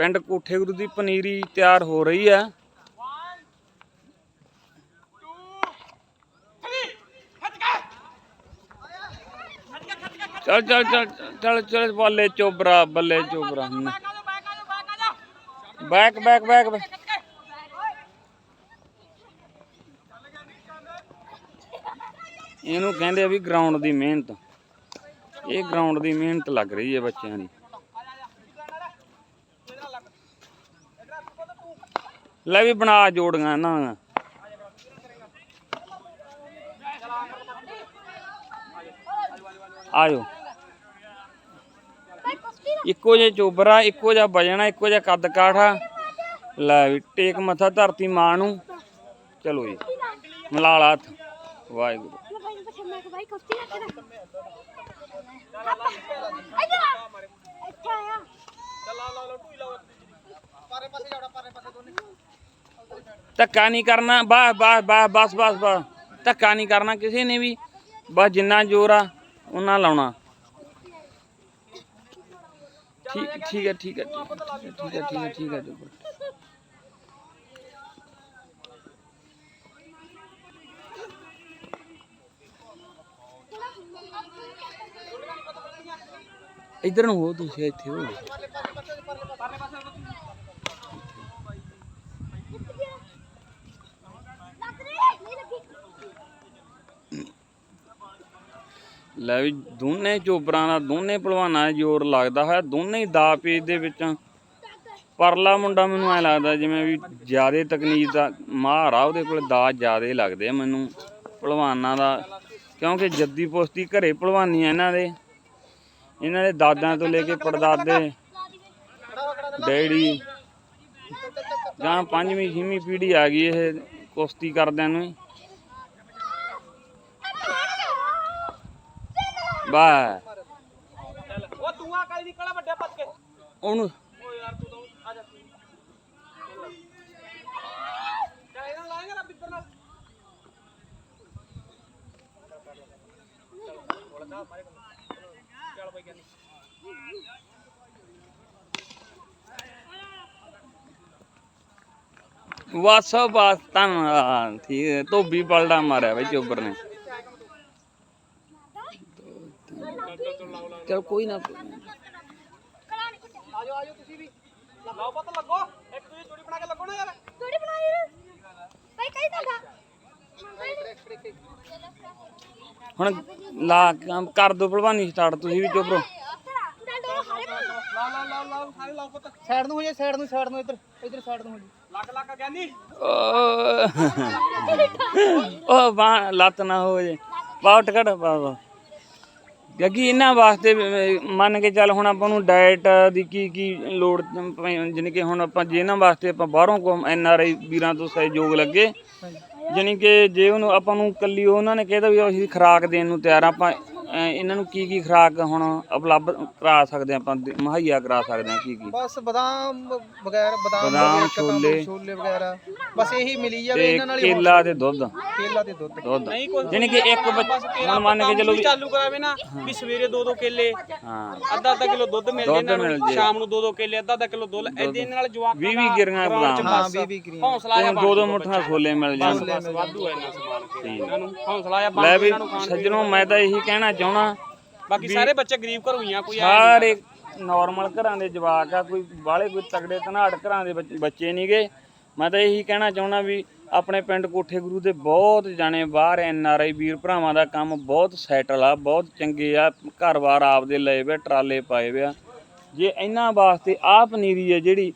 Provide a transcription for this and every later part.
ਪਿੰਡ ਕੋਠੇ ਗੁਰੂ ਦੀ ਪਨੀਰੀ ਤਿਆਰ ਹੋ ਰਹੀ ਹੈ। ਚੱਲ ਚੱਲ ਚੱਲ ਚੱਲ ਚੱਲ, ਬੱਲੇ ਚੋਬਰਾ ਬੱਲੇ ਚੋਬਰਾ। Back back back back. ਇਹਨੂੰ ਕਹਿੰਦੇ ਆ ਵੀ ਗਰਾਊਂਡ ਦੀ ਮਿਹਨਤ। ਇਹ ਗਰਾਊਂਡ ਦੀ ਮਿਹਨਤ ਲੱਗ ਰਹੀ ਹੈ ਬੱਚਿਆਂ ਦੀ। ਲੈ ਵੀ ਬਣਾ ਜੋੜੀਆਂ ਇਹਨਾਂ ਦੀਆਂ। ਆਜੋ। ਇੱਕੋ ਜਿਹਾ ਚੋਬਰਾ, ਇੱਕੋ ਜਿਹਾ ਵਜਣਾ, ਇੱਕੋ ਜਿਹਾ ਕੱਦ ਕਾਠਾ। ਲੈ ਵੀ ਟੇਕ ਮੱਥਾ ਧਰਤੀ ਮਾਂ ਨੂੰ। ਚਲੋ ਜੀ ਮਲਾਲਾ ਹੱਥ। ਵਾਹਿਗੁਰੂ। ਭਾਈ ਨੂੰ ਪੁੱਛਿਆ ਮੈਂ ਕਿ ਧੱਕਾ ਨਹੀਂ ਕਰਨਾ ਬਸ ਬਸ ਬਸ ਬਸ ਬਸ ਬਸ। ਧੱਕਾ ਨਹੀਂ ਕਰਨਾ ਕਿਸੇ ਨੇ ਵੀ। ਬਸ ਜਿੰਨਾ ਜ਼ੋਰ ਆ ਉਹਨਾਂ ਲਾਉਣਾ। ਠੀਕ ਠੀਕ ਹੈ ਠੀਕ ਹੈ ਠੀਕ ਹੈ ਠੀਕ ਹੈ ਠੀਕ ਹੈ ਇਧਰ ਨੂੰ ਹੋ ਤੁਸੀਂ ਇੱਥੇ ਹੋ ਲੱਗ ਰਹੀ ਹੈ ਨਹੀਂ ਲੱਗੀ ਲੈ ਵੀ ਦੋਨੇ ਚੋਬਰਾਂ ਦਾ ਦੋਨੇ ਪਹਿਲਵਾਨਾਂ ਦਾ ਜ਼ੋਰ ਲੱਗਦਾ ਹੈ ਦੋਨੇ ਹੀ ਦਾ ਪੇਜ ਦੇ ਵਿੱਚ। ਪਰਲਾ ਮੁੰਡਾ ਮੈਨੂੰ ਐ ਲੱਗਦਾ ਜਿਵੇਂ ਵੀ ਜਿਆਦੇ ਤਕਨੀਕ ਦਾ, ਮਾਹਰ ਆ ਉਹਦੇ ਕੋਲ ਦਾ ਜਿਆਦੇ ਲੱਗਦੇ ਆ ਮੈਨੂੰ ਪਹਿਲਵਾਨਾਂ ਦਾ, ਕਿਉਂਕਿ ਜੱਦੀ ਪੁਸ਼ਤੀ ਘਰੇ ਪਹਿਲਵਾਨੀ ਆ ਇਹਨਾਂ ਦੇ। ਇਹਨਾਂ ਦੇ ਦਾਦਿਆਂ ਤੋਂ ਲੈ ਕੇ ਪੜਦਾਦੇ, ਡੈਡੀ ਜਾਂ ਪੰਜਵੀਂ, ਛੇਵੀਂ ਪੀੜ੍ਹੀ ਆ ਗਈ ਇਹ ਕੁਸ਼ਤੀ ਕਰਦਿਆਂ ਨੂੰ ਬਾ ਉਹ ਤੂੰ ਆ ਕਾਲੀ ਨਿਕਲਾ ਵੱਡੇ ਪੱਤ ਕੇ। ਉਹਨੂੰ ਓ ਯਾਰ ਤੂੰ ਤਾਂ ਆ ਜਾ ਨੂੰ ਲਾਏਗਾ ਨਾ ਨਾਲ। ਚੱਲ ਬਈ ਧੋਬੀ ਪਲੜਾ ਮਾਰਿਆ ਬਈ ਚੋਬਰ ਨੇ। ਚਲ ਕੋਈ ਨਾ। ਕਲਾ ਨਹੀਂ ਕੁੱਟਿਆ ਆ ਜਾਓ ਆ ਜਾਓ ਤੁਸੀਂ ਵੀ। ਲਾਓ ਪਤਾ ਲੱਗੋ। ਇੱਕ ਦੂਜੀ ਜੋੜੀ ਬਣਾ ਕੇ ਲੱਗੋ ਨਾ ਯਾਰ। ਥੋੜੀ ਬਣਾਈ ਭਾਈ ਕਈ ਤੁਹਾਡਾ ਹੁਣ ਲਾ ਕਰ ਦੋ ਭਲਵਾਨੀ ਸਟਾਰਟ ਤੁਸੀਂ ਵੀ ਚੋਬਰੋ ਡੰਡੋ ਹਾਰੇ ਲਾ ਲਾ ਲਾ ਲਾ ਸਾਰੇ ਲਾਓ ਪਤਾ। ਸਾਈਡ ਨੂੰ ਹੋ ਜਾ ਸਾਈਡ ਨੂੰ ਸਾਈਡ ਨੂੰ ਇੱਧਰ ਇੱਧਰ ਸਾਈਡ ਨੂੰ ਹੋ ਜਾ। ਲੱਗ ਲੱਗ ਗਿਆਨੀ ਉਹ ਬਾਹ ਲੱਤ ਨਾ ਹੋ ਜੇ। ਬਾ ਉੱਠ ਖੜ ਬਾ ਬਾ ਕਿਉਂਕਿ ਇਹਨਾਂ ਵਾਸਤੇ ਮੰਨ ਕੇ ਚੱਲ ਹੁਣ ਆਪਾਂ ਨੂੰ ਡਾਈਟ ਦੀ ਕੀ ਕੀ ਲੋੜ ਜਾਣੀ ਕਿ ਹੁਣ ਆਪਾਂ ਜੇ ਇਹਨਾਂ ਵਾਸਤੇ ਆਪਾਂ ਬਾਹਰੋਂ ਕੋ ਐਨ ਆਰ ਆਈ ਵੀਰਾਂ ਤੋਂ ਸਹਿਯੋਗ ਲੱਗੇ ਜਾਣੀ ਕਿ ਜੇ ਉਹਨੂੰ ਆਪਾਂ ਨੂੰ ਕੱਲੀ ਉਹਨਾਂ ਨੇ ਕਹਿਦਾ ਵੀ ਅਸੀਂ ਖੁਰਾਕ ਦੇਣ ਨੂੰ ਤਿਆਰ ਆ ਆਪਾਂ ਇਹਨਾਂ ਨੂੰ ਕੀ ਕੀ ਖੁਰਾਕ ਹੁਣ ਉਪਲਬਧ ਕਰਾ ਸਕਦੇ ਹਾਂ ਆਪਾਂ ਦੇ- ਮੁਹੱਈਆ ਕਰਾ ਸਕਦੇ ਹਾਂ ਕੀ ਕੀ ਬਸ ਬਦਾਮ ਵਗੈਰਾ ਬਦਾਮ ਛੋਲੇ। ਛੋਲੇ ਵਗੈਰਾ। ਬਸ ਇਹੀ ਮਿਲੀ ਜਾਵੇ ਤੇ ਇਹਨਾਂ ਨਾਲ ਹੀ ਕੇਲਾ ਤੇ ਦੁੱਧ। ਕੇਲਾ ਤੇ ਦੁੱਧ। ਦੁੱਧ। ਕਿ ਇੱਕ ਬੱਚ- ਹੁਣ ਮੰਨ ਕੇ ਚੱਲੋ ਵੀ ਚਾਲੂ ਕਰਾਵੇ ਨਾ ਵੀ ਸਵੇਰੇ ਦੋ ਦੋ ਕੇਲੇ ਹਾਂ। ਅੱਧਾ ਅੱਧਾ ਕਿਲੋ ਦੁੱਧ ਮਿਲ ਜੇ ਦੁੱਧ ਇਹਨਾਂ ਮਿਲ ਨੂੰ ਜੇ। ਸ਼ਾਮ ਨੂੰ ਦੋ ਦੋ ਕੇਲੇ ਅੱਧਾ ਅੱਧਾ ਕਿਲੋ ਦੁੱਧ ਇਹਦੇ ਨਾਲ ਜਵਾਕ 20 20 ਗਿਰੀਆਂ ਬਦਾਮ। ਹਾਂ 20 20 ਗ੍ਰੀਨ ਹੌਸਲਾ ਆ ਦੋ ਦੋ ਮੁੱਠਾਂ ਛੋਲੇ ਮਿਲ ਜਾਣ। ਬਸ ਵਾਧੂ ਹੈ ਇਹਨਾਂ ਸਮਾਨ। ਕੇ ਇਹਨਾਂ ਨੂੰ ਹੌਸਲਾ ਆ ਲੈ ਵੀ ਇਹਨਾਂ ਨੂੰ ਖਾਣ ਸੱਜਣੋ ਮੈਂ ਤਾਂ ਇਹੀ ਕਹਿਣਾ ਚਾਹਣਾ ਬਾਕੀ ਸਾਰੇ ਬੱਚੇ ਗਰੀਬ ਘਰੋਂ ਹੀ ਆ ਕੋਈ ਐ ਸਾਰੇ ਨਾਰਮਲ ਘਰਾਂ ਦੇ ਜਵਾਕ ਆ ਕੋਈ ਬਾਹਲੇ ਕੋਈ ਤਗੜੇ ਧਨਾੜ ਘਰਾਂ ਦੇ ਬੱਚ- ਬੱਚੇ ਨਹੀਂਗੇ ਮੈਂ ਤਾਂ ਇਹੀ ਕਹਿਣਾ ਚਾਹਣਾ ਵੀ ਆਪਣੇ ਪਿੰਡ ਕੋਠੇ ਗੁਰੂ ਦੇ ਬਹੁਤ ਜਾਣੇ ਬਾਹਰ ਐਨ ਆਰ ਆਈ ਵੀਰ ਭਰਾਵਾਂ ਦਾ ਕੰਮ ਬਹੁਤ ਸੈਟਲ ਆ ਬਹੁਤ ਚੰਗੇ ਆ ਘਰ-ਬਾਰ ਆਪਦੇ ਲਏ ਵੇ ਟਰਾਲੇ ਪਾਏ ਵੇ ਆ। ਜੇ ਇਹਨਾਂ ਵਾਸਤੇ ਆਹ ਪਨੀਰੀ ਹੈ ਜਿਹੜੀ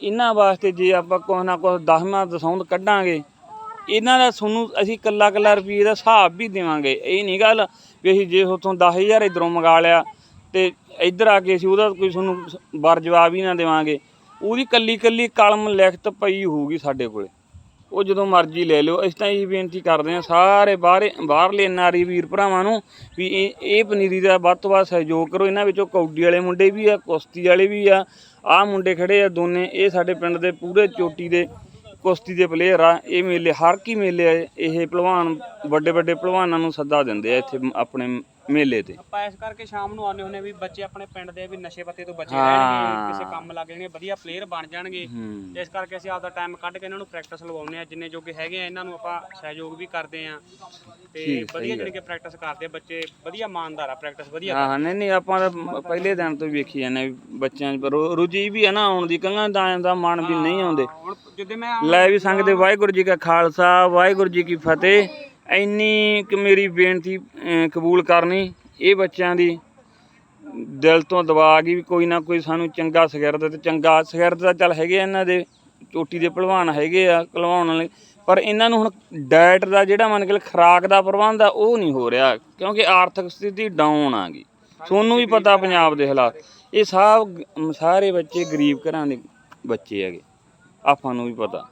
ਇਹਨਾਂ ਵਾਸਤੇ ਜੇ ਆਪਾਂ ਕੁਛ ਨਾ ਕੁਛ ਦਸਵਾਂ ਦਸੌਂਦ ਕੱਢਾਂਗੇ ਇਹਨਾਂ ਦਾ ਤੁਹਾਨੂੰ ਅਸੀਂ ਇਕੱਲਾ ਇਕੱਲਾ ਰੁਪਈਏ ਦਾ ਹਿਸਾਬ ਵੀ ਦੇਵਾਂਗੇ। ਇਹ ਨਹੀਂ ਗੱਲ ਵੀ ਅਸੀਂ ਜੇ ਉਥੋਂ 10000 ਇਧਰੋਂ ਮੰਗਾ ਲਿਆ ਤੇ ਇੱਧਰ ਆ ਕੇ ਅਸੀਂ ਉਹਦਾ ਕੋਈ ਤੁਹਾਨੂੰ ਬਰ ਜਵਾਬ ਹੀ ਨਾ ਦੇਵਾਂਗੇ। ਉਹਦੀ ਕੱਲੀ ਕੱਲੀ ਕਲਮ ਲਿਖਤ ਪਈ ਹੋਊਗੀ ਸਾਡੇ ਕੋਲੇ। ਉਹ ਜਦੋਂ ਮਰਜ਼ੀ ਲੈ ਲਿਓ। ਅਸੀਂ ਤਾਂ ਇਹ ਬੇਨਤੀ ਕਰਦੇ ਹਾਂ ਸਾਰੇ ਬਾਹਰੇ ਬਾਹਰਲੇ ਨਾਰੀ ਵੀਰ ਭਰਾਵਾਂ ਨੂੰ ਵੀ ਇਹ ਇਹ ਪਨੀਰੀ ਦਾ ਵੱਧ ਤੋਂ ਵੱਧ ਸਹਿਯੋਗ ਕਰੋ। ਇਹਨਾਂ ਵਿੱਚੋਂ ਕੌਡੀ ਵਾਲੇ ਮੁੰਡੇ ਵੀ ਆ, ਕੁਸ਼ਤੀ ਵਾਲੇ ਵੀ ਆ। ਆਹ ਮੁੰਡੇ ਖੜੇ ਆ ਦੋਨੇ। ਇਹ ਸਾਡੇ ਪਿੰਡ ਦੇ ਪੂਰੇ ਚੋਟੀ ਦੇ ਕੁਸ਼ਤੀ ਦੇ ਪਲੇਅਰ ਆ, ਇਹ ਮੇਲੇ ਹਰ ਕੀ ਮੇਲੇ ਆ, ਇਹ ਪਹਿਲਵਾਨ ਵੱਡੇ ਵੱਡੇ ਪਹਿਲਵਾਨਾਂ ਨੂੰ ਸੱਦਾ ਦਿੰਦੇ ਆ ਇੱਥੇ ਆਪਣੇ ਮੇਲੇ ਤੇ। ਆਪਾਂ ਇਸ ਕਰਕੇ ਸ਼ਾਮ ਨੂੰ ਆਉਂਦੇ ਹੁੰਦੇ ਵੀ ਬੱਚੇ ਆਪਣੇ ਪਿੰਡ ਦੇ ਵੀ ਨਸ਼ੇ ਪੱਤੇ ਤੋਂ ਬਚੇ। ਰਹਿਣਗੇ ਕਿਸੇ ਕੰਮ ਲੱਗ ਜਾਣਗੇ ਵਧੀਆ ਪਲੇਅਰ ਬਣ ਜਾਣਗੇ। ਇਸ ਕਰਕੇ ਅਸੀਂ ਆਪਦਾ ਟਾਈਮ ਕੱਢ ਕੇ ਇਹਨਾਂ ਨੂੰ ਪ੍ਰੈਕਟਿਸ ਲਵਾਉਂਦੇ ਆ ਜਿੰਨੇ ਜੋਗੇ ਹੈਗੇ ਆ ਇਹਨਾਂ ਨੂੰ ਆਪਾਂ ਸਹਿਯੋਗ ਵੀ ਕਰਦੇ ਆ। ਤੇ ਵਧੀਆ ਜਿਹੜੀ ਕਿ ਪ੍ਰੈਕਟਿਸ ਕਰਦੇ ਆ ਬੱਚੇ ਵਧੀਆ ਇਮਾਨਦਾਰ ਆ ਪ੍ਰੈਕਟਿਸ ਵਧੀਆ ਹਾਂ ਨਹੀਂ ਨਹੀਂ ਆਪਾਂ ਤਾਂ ਪਹਿਲੇ ਦਿਨ ਤੋਂ ਹੀ ਵੇਖੀ ਜਾਂਦੇ ਬੱਚਿਆਂ 'ਚ ਰੁਚੀ ਵੀ ਹੈ ਨਾ ਆਉਣ ਦੀ ਕੰਗਾਂ ਦਾ ਦਾ ਮਨ ਵੀ ਨਹੀਂ ਆਉਂਦੇ। ਲੈ ਵੀ ਸੰਗ ਦੇ ਵਾਹਿਗੁਰੂ ਜੀ ਕਾ ਖਾਲਸਾ ਵਾਹਿਗੁਰੂ ਜੀ ਕੀ ਫਤਿਹ। ਇੰਨੀ ਕਿ ਮੇਰੀ ਬੇਨਤੀ ਕਬੂਲ ਕਰਨੀ ਇਹ ਬੱਚਿਆਂ ਦੀ ਦਿਲ ਤੋਂ ਦਵਾ ਗਈ ਵੀ ਕੋਈ ਨਾ ਕੋਈ ਸਾਨੂੰ ਚੰਗਾ ਸਿਗਰਦ ਤੇ ਚੰਗਾ ਸਿਗਰਦ ਤਾਂ ਚੱਲ ਹੈਗੇ ਆ ਇਹਨਾਂ ਦੇ, ਚੋਟੀ ਦੇ ਪਹਿਲਵਾਨ ਹੈਗੇ ਆ ਕਲਵਾਉਣ ਵਾਲੇ, ਪਰ ਇਹਨਾਂ ਨੂੰ ਹੁਣ ਡਾਈਟ ਦਾ ਜਿਹੜਾ ਮੰਨ ਕੇ ਖਰਾਕ ਦਾ ਪ੍ਰਬੰਧ ਆ, ਉਹ ਨਹੀਂ ਹੋ ਰਿਹਾ, ਕਿਉਂਕਿ ਆਰਥਿਕ ਸਥਿਤੀ ਡਾਊਨ ਆ ਗਈ। ਤੁਹਾਨੂੰ ਵੀ ਪਤਾ ਪੰਜਾਬ ਦੇ ਹਾਲਾਤ, ਇਹ ਸਭ ਸਾਰੇ ਬੱਚੇ ਗਰੀਬ ਘਰਾਂ ਦੇ ਬੱਚੇ ਹੈਗੇ, ਆਪਾਂ ਨੂੰ ਵੀ ਪਤਾ।